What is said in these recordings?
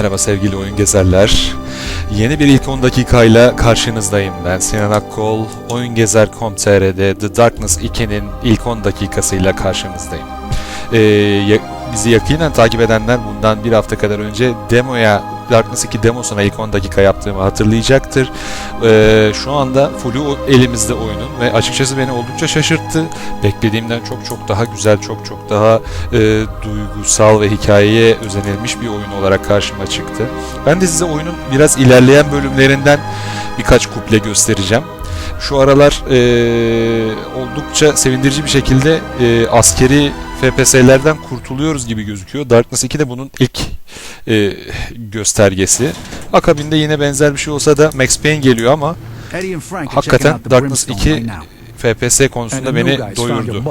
Merhaba sevgili oyun gezerler. Yeni bir ilk 10 dakikayla karşınızdayım. Ben Sinan Akkol. Oyun Gezer.com.tr'de The Darkness 2'nin ilk 10 dakikasıyla karşınızdayım. Ee, bizi yakinen takip edenler bundan bir hafta kadar önce demoya Darkness 2 demosuna ilk 10 dakika yaptığımı hatırlayacaktır. Ee, şu anda fullü elimizde oyunun ve açıkçası beni oldukça şaşırttı. Beklediğimden çok çok daha güzel, çok çok daha e, duygusal ve hikayeye özenilmiş bir oyun olarak karşıma çıktı. Ben de size oyunun biraz ilerleyen bölümlerinden birkaç kuple göstereceğim. Şu aralar e, oldukça sevindirici bir şekilde e, askeri FPS'lerden kurtuluyoruz gibi gözüküyor. Darkness 2 de bunun ilk e, göstergesi. Akabinde yine benzer bir şey olsa da Max Payne geliyor ama hakikaten Darkness Brimstone 2 right now. FPS konusunda beni doyurdu.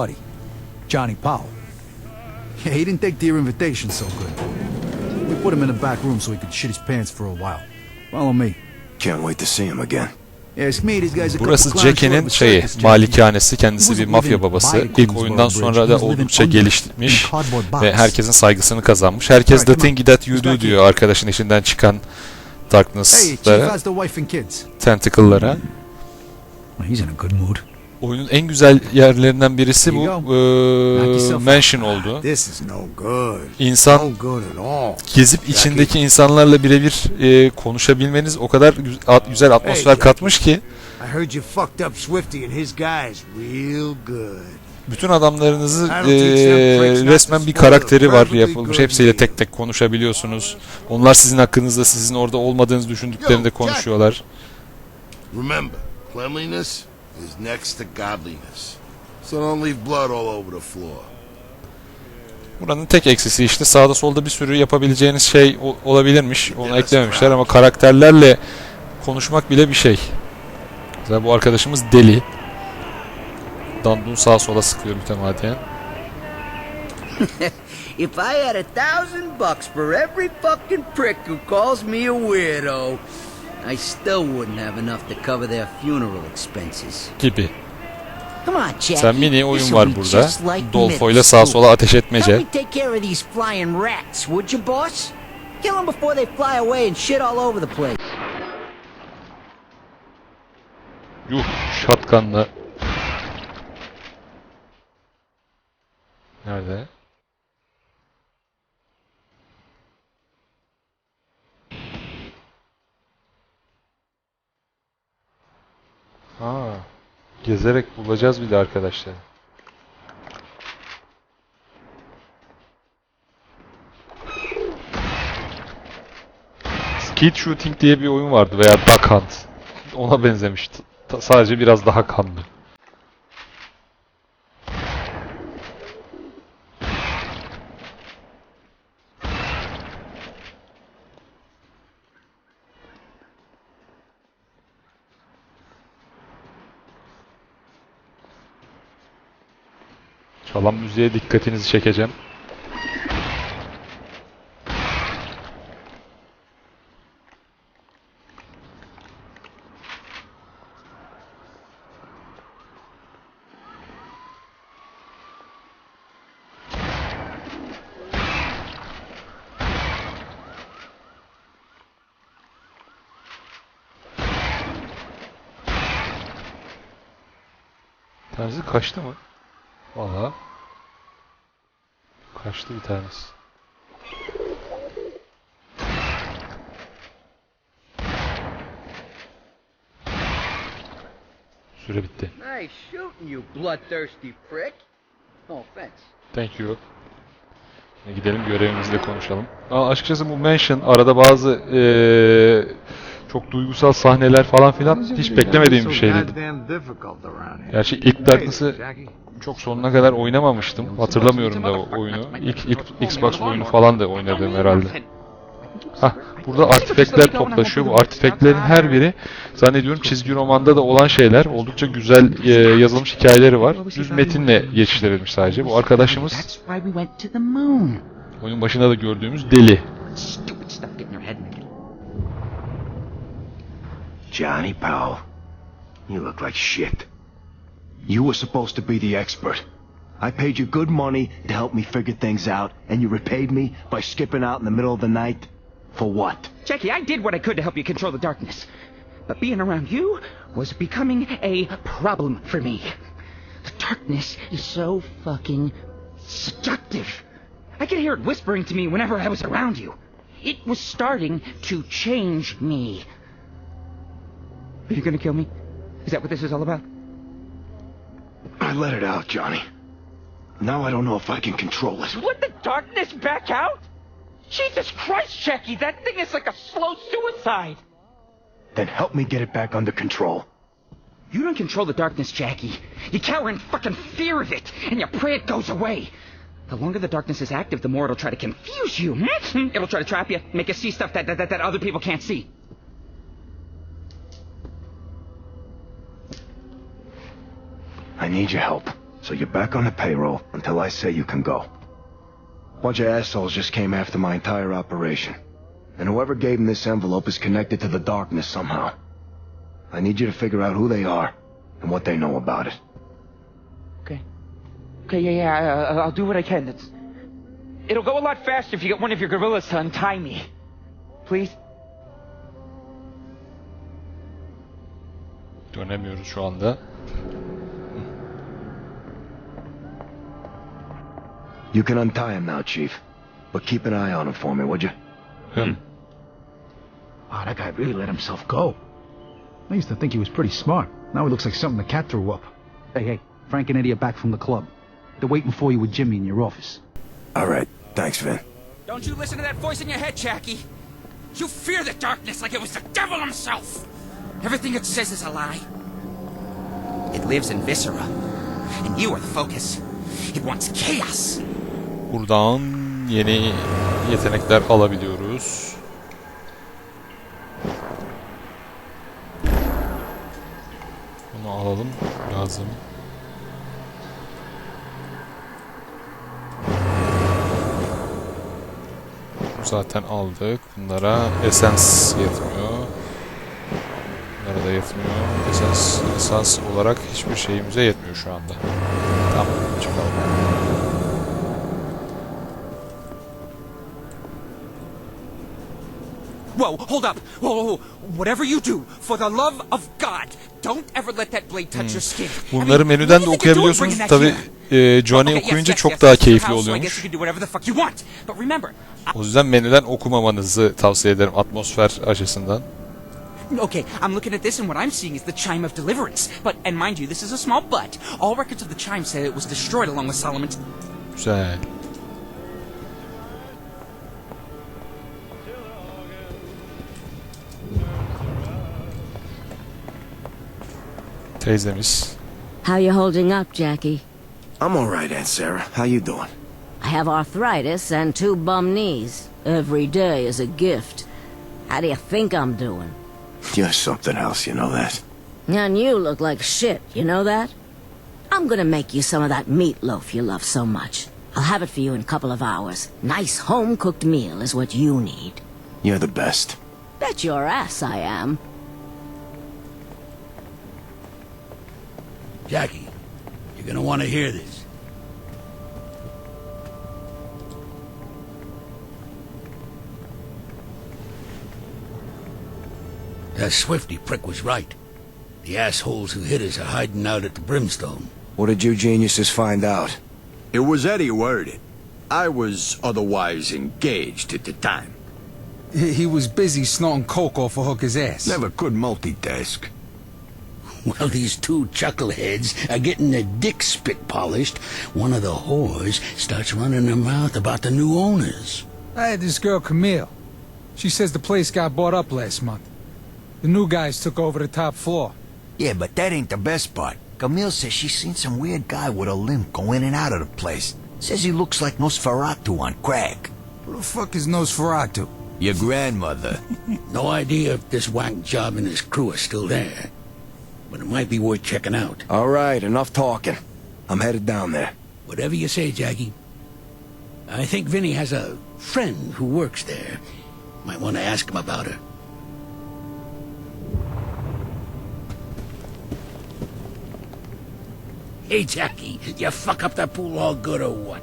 Johnny Powell. Yeah, he didn't take their invitation so good. We put him in the back room so he could shit his pants for a while. Follow me. Can't wait to see him again. Burası Jackie'nin şeyi, malikanesi. Kendisi bir mafya babası. İlk oyundan sonra da oldukça gelişmiş ve herkesin saygısını kazanmış. Herkes the thing that you do diyor arkadaşın içinden çıkan Darkness'lara, tentacle'lara. He's in a good mood. Oyunun en güzel yerlerinden birisi bu out. mansion oldu. Good. İnsan gezip içindeki insanlarla birebir eee, konuşabilmeniz o kadar güzel atmosfer katmış ki bütün adamlarınızı not resmen bir karakteri var yapılmış. Hepsiyle tek tek konuşabiliyorsunuz. Onlar sizin hakkınızda sizin orada olmadığınızı düşündüklerinde konuşuyorlar. Remember, cleanliness is next to godliness. So don't leave blood all over the floor. Buranın tek eksisi işte sağda solda bir sürü yapabileceğiniz şey olabilirmiş. Onu eklememişler ama karakterlerle konuşmak bile bir şey. Mesela bu arkadaşımız deli. Dandun sağa sola sıkıyor mütemadiyen. If I had a thousand bucks for every fucking prick who calls me a weirdo, I still wouldn't have enough to cover their funeral expenses. Gibi. Come on, Jackie. Sen mini oyun var burada. Dolfo ile sağa sola ateş Help etmece. me take care of these flying rats, would you, boss? Kill them before they fly away and shit all over the place. Yuh şatkanla. Nerede? Ha, gezerek bulacağız bir de arkadaşlar. Skeet Shooting diye bir oyun vardı veya Duck Hunt. Ona benzemişti. Sadece biraz daha kanlı. Müziğe dikkatinizi çekeceğim. Tanesi kaçtı mı? Valla. Kaçtı bir tanesi. Süre bitti. Nice shooting, you bloodthirsty prick. No offense. Thank you. Gidelim görevimizle konuşalım. Aa, açıkçası bu Mansion arada bazı eee, çok duygusal sahneler falan filan hiç beklemediğim bir şeydi. Gerçi ilk Darkness'ı çok sonuna kadar oynamamıştım. Hatırlamıyorum da o oyunu. İlk, ilk Xbox oyunu falan da oynadım herhalde. Hah, burada artifekler toplaşıyor. Bu artifeklerin her biri zannediyorum çizgi romanda da olan şeyler. Oldukça güzel e, yazılmış hikayeleri var. Düz metinle geçiştirilmiş sadece. Bu arkadaşımız oyunun başında da gördüğümüz deli. Johnny Powell, you look like shit. You were supposed to be the expert. I paid you good money to help me figure things out, and you repaid me by skipping out in the middle of the night. For what? Jackie, I did what I could to help you control the darkness. But being around you was becoming a problem for me. The darkness is so fucking seductive. I could hear it whispering to me whenever I was around you. It was starting to change me. Are you gonna kill me? Is that what this is all about? I let it out, Johnny. Now I don't know if I can control it. Let the darkness back out? Jesus Christ, Jackie, that thing is like a slow suicide. Then help me get it back under control. You don't control the darkness, Jackie. You cower in fucking fear of it, and you pray it goes away. The longer the darkness is active, the more it'll try to confuse you. hmm? It'll try to trap you, make you see stuff that, that, that, that other people can't see. I need your help. So you're back on the payroll until I say you can go. Bunch of assholes just came after my entire operation. And whoever gave them this envelope is connected to the darkness somehow. I need you to figure out who they are and what they know about it. Okay. Okay, yeah, yeah, I, I- I'll do what I can. It's, it'll go a lot faster if you get one of your gorillas to untie me. Please? Dönemiyoruz şu anda. You can untie him now, Chief. But keep an eye on him for me, would you? Hmm. Wow, that guy really let himself go. I used to think he was pretty smart. Now he looks like something the cat threw up. Hey, hey, Frank and Eddie are back from the club. They're waiting for you with Jimmy in your office. All right. Thanks, Vin. Don't you listen to that voice in your head, Jackie. You fear the darkness like it was the devil himself. Everything it says is a lie. It lives in viscera, and you are the focus. It wants chaos. Buradan yeni yetenekler alabiliyoruz. Bunu alalım. Lazım. Zaten aldık. Bunlara esens yetmiyor. Bunlara da yetmiyor. Esens, esans olarak hiçbir şeyimize yetmiyor şu anda. Tamam, çıkalım. Whoa, hold up. Whoa, whoa, whoa. Whatever you do, for the love of God, don't ever let that blade touch your skin. Bunları menüden de okuyabiliyorsunuz. Tabi e, Johnny okuyunca çok daha keyifli oluyormuş. O yüzden menüden okumamanızı tavsiye ederim atmosfer açısından. Okay, I'm looking at this and what I'm seeing is the chime of deliverance. But, and mind you, this is a small but. All records of the chime say it was destroyed along with Solomon's. Güzel. Teyzemiz. How you holding up, Jackie? I'm all right, Aunt Sarah. How you doing? I have arthritis and two bum knees. Every day is a gift. How do you think I'm doing? You're something else, you know that. And you look like shit, you know that? I'm gonna make you some of that meatloaf you love so much. I'll have it for you in a couple of hours. Nice home-cooked meal is what you need. You're the best. Bet your ass I am. Jackie, you're gonna want to hear this. That Swifty prick was right. The assholes who hit us are hiding out at the Brimstone. What did you geniuses find out? It was Eddie who heard it. I was otherwise engaged at the time. He was busy snorting coke off a hooker's ass. Never could multitask. Well, these two chuckleheads are getting their dick spit polished. One of the whores starts running her mouth about the new owners. I had this girl, Camille. She says the place got bought up last month. The new guys took over the top floor. Yeah, but that ain't the best part. Camille says she's seen some weird guy with a limp go in and out of the place. Says he looks like Nosferatu on crack. Who the fuck is Nosferatu? Your grandmother. No idea if this whack job and his crew are still there. But it might be worth checking out. All right, enough talking. I'm headed down there. Whatever you say, Jackie. I think Vinny has a friend who works there. Might want to ask him about her. Hey, Jackie, you fuck up that pool all good or what?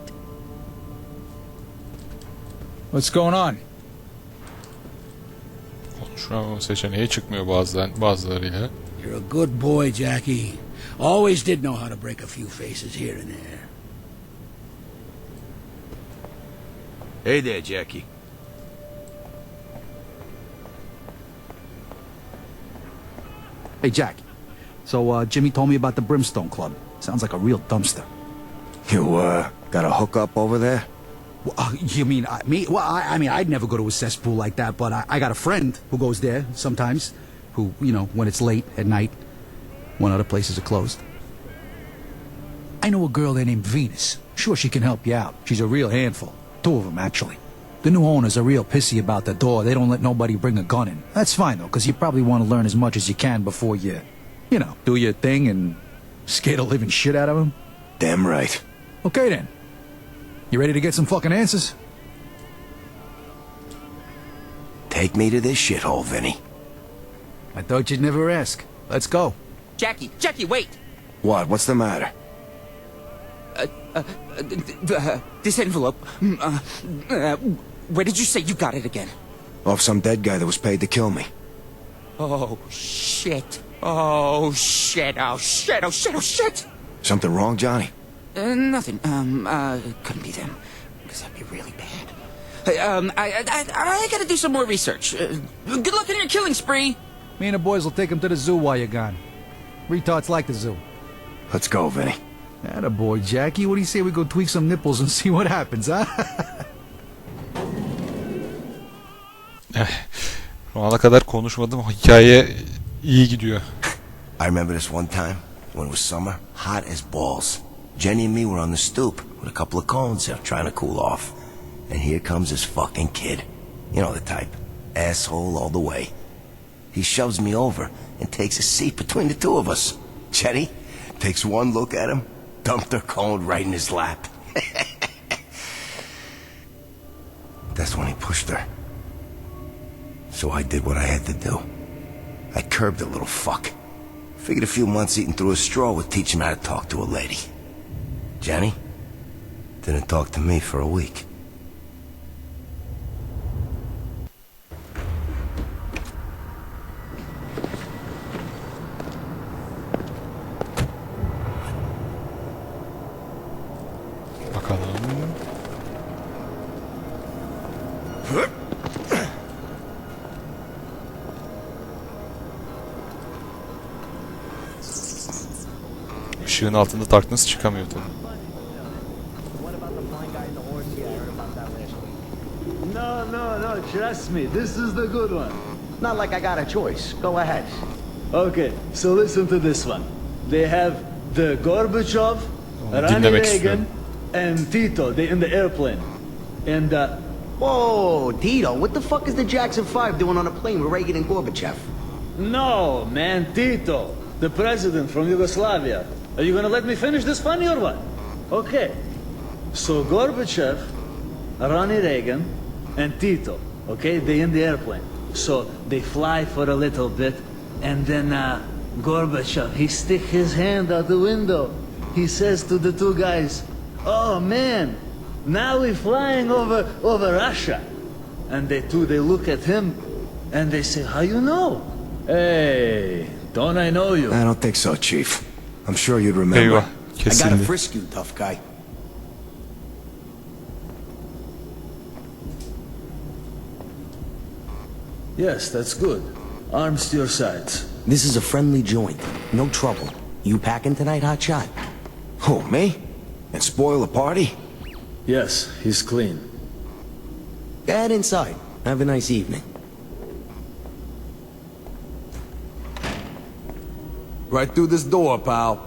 What's going on? Şu an seçeneği çıkmıyor bazen bazılarıyla. You're a good boy, Jackie. Always did know how to break a few faces here and there. Hey there, Jackie. Hey, Jack. So, uh, Jimmy told me about the Brimstone Club. Sounds like a real dumpster. You, uh, got a hookup over there? Well, uh, you mean I, me? Well, I, I mean, I'd never go to a cesspool like that, but I, I got a friend who goes there sometimes. Who, you know, when it's late at night, when other places are closed. I know a girl there named Venus. Sure, she can help you out. She's a real handful. Two of them, actually. The new owners are real pissy about the door. They don't let nobody bring a gun in. That's fine, though, because you probably want to learn as much as you can before you, you know, do your thing and scare the living shit out of them. Damn right. Okay, then. You ready to get some fucking answers? Take me to this shithole, Vinny. I thought you'd never ask. Let's go. Jackie, Jackie, wait! What? What's the matter? Uh, th- th- uh, this envelope. mm, Uh, uh, where did you say you got it again? Off some dead guy that was paid to kill me. Oh, shit. Oh, shit. Oh, shit. Oh, shit. Oh, shit. Something wrong, Johnny? Uh, nothing. Um, uh, couldn't be them. Because that'd be really bad. Hey, um, I, I, I, I gotta do some more research. Uh, good luck in your killing spree. Me and the boys will take him to the zoo while you're gone. Retards like the zoo. Let's go, Vinny. Atta boy, Jackie. What do you say we go tweak some nipples and see what happens, huh? Eh, şu ana kadar konuşmadım. Hikaye iyi gidiyor. I remember this one time when it was summer, hot as balls. Jenny and me were on the stoop with a couple of cones there trying to cool off. And here comes this fucking kid. You know the type. Asshole all the way. He shoves me over and takes a seat between the two of us. Jenny takes one look at him, dumped her cone right in his lap. That's when he pushed her. So I did what I had to do. I curbed the little fuck. Figured a few months eating through a straw would teach him how to talk to a lady. Jenny didn't talk to me for a week. Işığın altında Darkness çıkamıyor tabii. No, no, no, trust me. This is the good one. Not like I got a choice. Go ahead. Okay, so listen to this one. They have the Gorbachev, Ronnie Reagan, and Tito. They in the airplane. And uh, Whoa, Tito, what the fuck is the Jackson 5 doing on a plane with Reagan and Gorbachev? no, man, Tito, the president from Yugoslavia. Are you gonna let me finish this funny or what? Okay. So Gorbachev, Ronnie Reagan, and Tito. Okay, they in the airplane. So they fly for a little bit, and then uh, Gorbachev he stick his hand out the window. He says to the two guys, "Oh man, now we're flying over over Russia." And they two they look at him, and they say, "How you know?" Hey, don't I know you? I don't think so, Chief. I'm sure you'd remember. Eyvah. I gotta Kesildi. frisk you, tough guy. Yes, that's good. Arms to your sides. This is a friendly joint. No trouble. You packing tonight, Hotshot? Who, me? And spoil the party? Yes, he's clean. Go ahead inside. Have a nice evening. Right through this door, pal.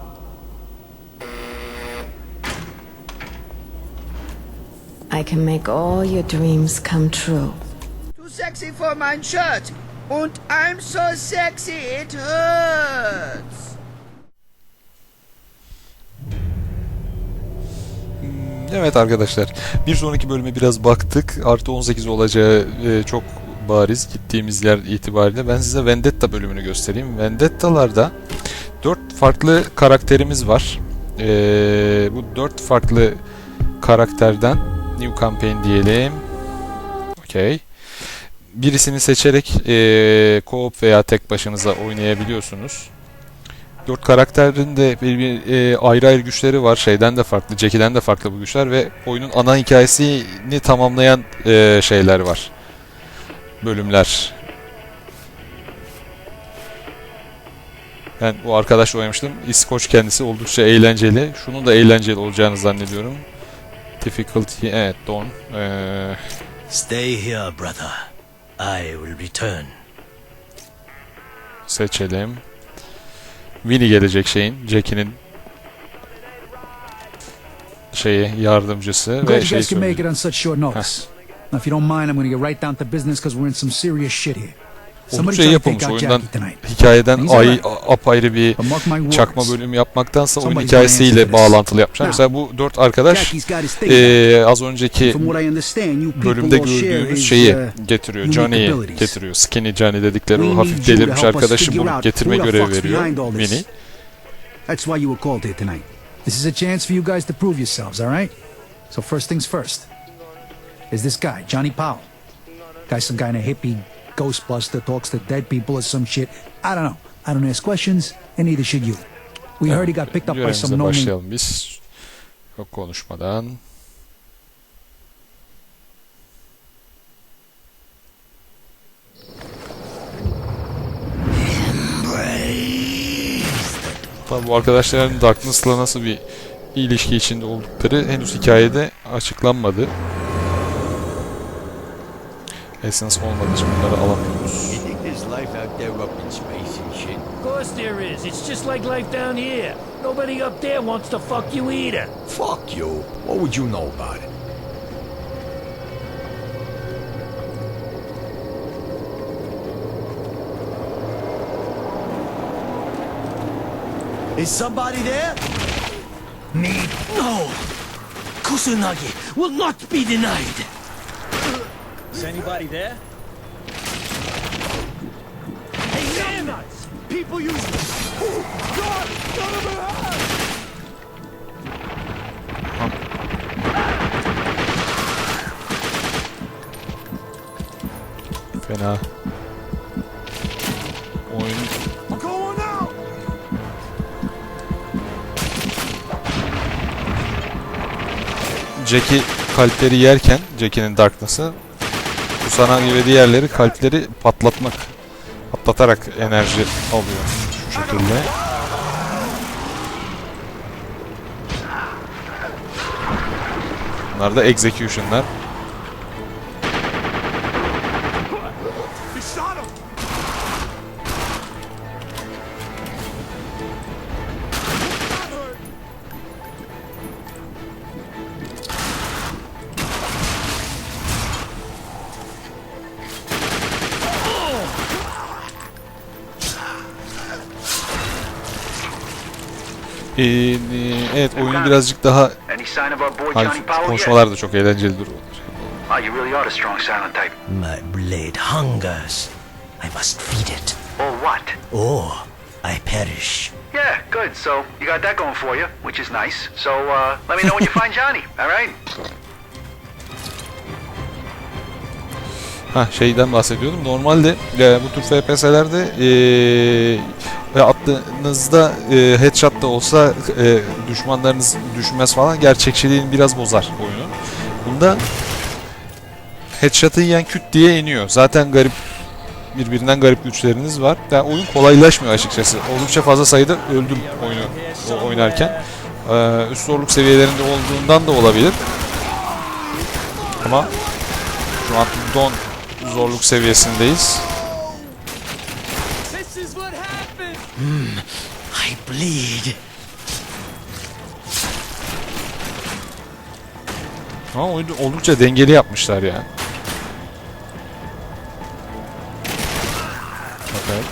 I can make all your dreams come true. Too sexy for my shirt. Und I'm so sexy it hurts. Evet arkadaşlar bir sonraki bölüme biraz baktık. Artı 18 olacağı e, çok bariz gittiğimiz yer itibariyle. Ben size Vendetta bölümünü göstereyim. Vendetta'larda 4 farklı karakterimiz var. E, bu 4 farklı karakterden New Campaign diyelim. Okey. birisini seçerek eee co-op veya tek başınıza oynayabiliyorsunuz. Dört karakterin de bir, bir, eee, ayrı ayrı güçleri var. Şeyden de farklı, Jackie'den de farklı bu güçler ve oyunun ana hikayesini tamamlayan eee, şeyler var. Bölümler. Ben bu arkadaşla oynamıştım. İskoç kendisi oldukça eğlenceli. Şunun da eğlenceli olacağını zannediyorum. Difficulty, evet Dawn. Eee Stay here, brother. I will return. seçelim. Winnie gelecek şeyin, Jackie'nin şeyi yardımcısı ve şey notice. Now, if you don't mind, I'm gonna get right down to business because we're in some serious shit here. Oldukça iyi yapılmış oyundan hikayeden ay, apayrı bir çakma bölüm yapmaktansa oyun hikayesiyle bağlantılı yapmışlar. Mesela bu dört arkadaş eee, az önceki bölümde gördüğümüz şeyi uh, getiriyor. Johnny'yi getiriyor. Skinny Johnny dedikleri o hafif delirmiş arkadaşı bulup getirme görevi veriyor. Mini. That's why you were called here tonight. This is a chance for you guys to prove yourselves, all right? So first things first. Is this guy, Johnny Powell. Guy's some kind of hippie ghostbuster, talks to dead people or some shit. I don't know. I don't ask questions, and neither should you. We heard he got picked up by some no başlayalım biz. Çok konuşmadan. Tabi bu arkadaşların Darkness'la nasıl bir ilişki içinde oldukları henüz hikayede açıklanmadı. Essence olmadığı için bunları alamıyoruz. You think there's life out there up in space and shit? Of course there is. It's just like life down here. Nobody up there wants to fuck you either. Fuck you. What would you know about it? Is somebody there? Me? No! Kusunagi will not be denied! Is anybody there? Hey, damn nuts! People use Fena. Oyun kalpleri yerken Jackie'nin Darkness'ı Kusanagi ve diğerleri kalpleri patlatmak patlatarak enerji alıyor şu şekilde. Bunlar da execution'lar. Ee, e, evet oyun birazcık daha Any sign of our boy hafif Johnny Powell yet? konuşmalar da çok eğlencelidir. Ah, you really are the strong silent type. My blade hungers. I must feed it. Or what? Or I perish. Yeah, good. So you got that going for you, which is nice. So uh, let me know when you find Johnny. All right? Ha şeyden bahsediyordum. Normalde e, bu tür FPS'lerde e, ve attığınızda e, headshot da olsa e, düşmanlarınız düşmez falan gerçekçiliğini biraz bozar oyunu. Bunda headshot'ı yiyen küt diye iniyor. Zaten garip birbirinden garip güçleriniz var. Yani oyun kolaylaşmıyor açıkçası. Oldukça fazla sayıda öldüm oyunu oynarken. Ee, üst zorluk seviyelerinde olduğundan da olabilir. Ama şu an don zorluk seviyesindeyiz. This is what happened! Hmm, I bleed. Ama oyunu oldukça dengeli yapmışlar ya. Bakalım.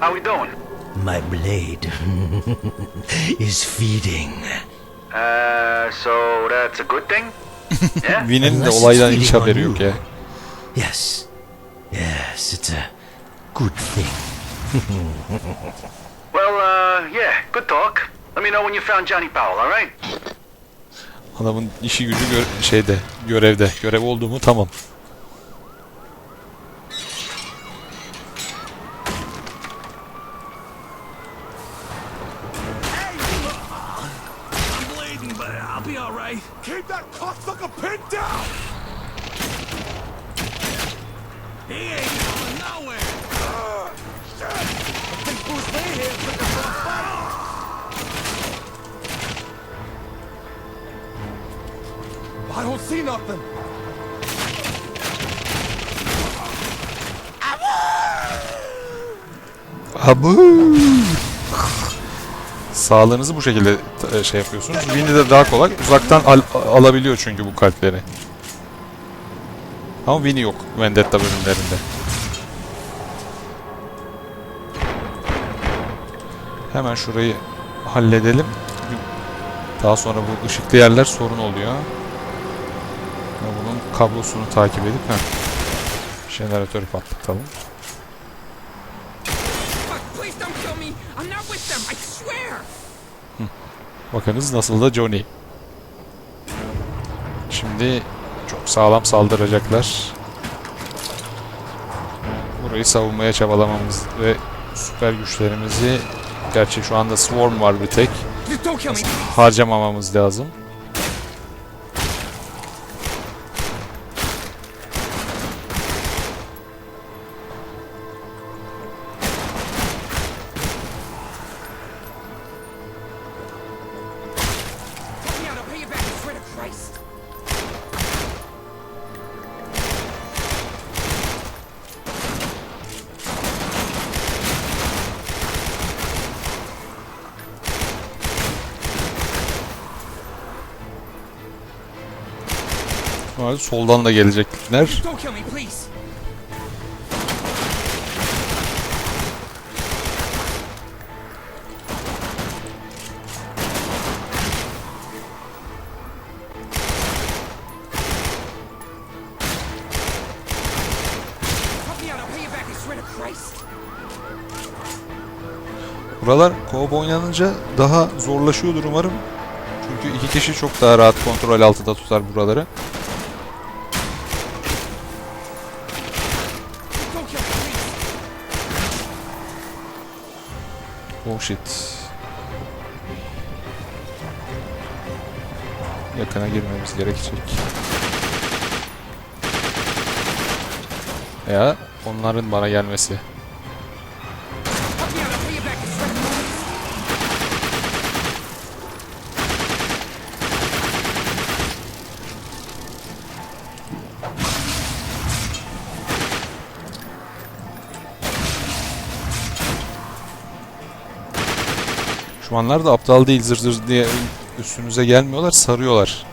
How we doing? My blade is feeding. Uh, so that's a good thing? Yeah? Win'in de olaydan hiç haberi yok ya. Yes. Yes, it's a good thing. Well, uh, yeah, good talk. Let me know when you found Johnny Powell, all right? Adamın işi gücü gö- şeyde, görevde. Görev oldu mu tamam. Nothing! Abu. Sağlığınızı bu şekilde e, şey yapıyorsunuz. Winnie de daha kolay. Uzaktan al- alabiliyor çünkü bu kalpleri. Ama Winnie yok Vendetta bölümlerinde. Hemen şurayı halledelim. Daha sonra bu ışıklı yerler sorun oluyor. Bunun kablosunu takip edip heh, jeneratörü patlatalım. Bakınız nasıl da Johnny. Şimdi çok sağlam saldıracaklar. Burayı savunmaya çabalamamız ve süper güçlerimizi gerçi şu anda Swarm var bir tek. Harcamamamız lazım. Back, I swear to Christ. Buralar co-op oynanınca daha zorlaşıyordur umarım. Çünkü iki kişi çok daha rahat kontrol altında tutar buraları. Oh shit. Yakına girmemiz gerekecek. Ya onların bana gelmesi. Düşmanlar da aptal değil zır zır diye üstünüze gelmiyorlar sarıyorlar.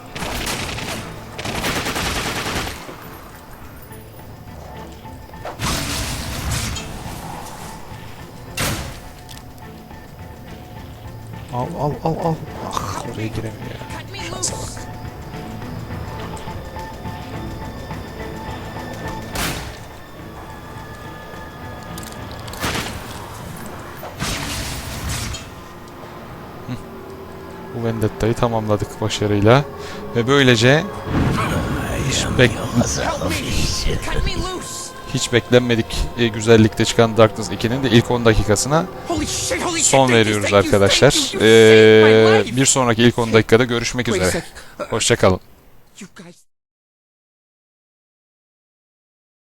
Al al al al. Ah oraya giremiyor Bu Vendetta'yı tamamladık başarıyla. Ve böylece hiç, bek hiç beklenmedik e, güzellikte çıkan Darkness 2'nin de ilk 10 dakikasına son veriyoruz arkadaşlar. Ee, bir sonraki ilk 10 dakikada görüşmek üzere. Hoşçakalın.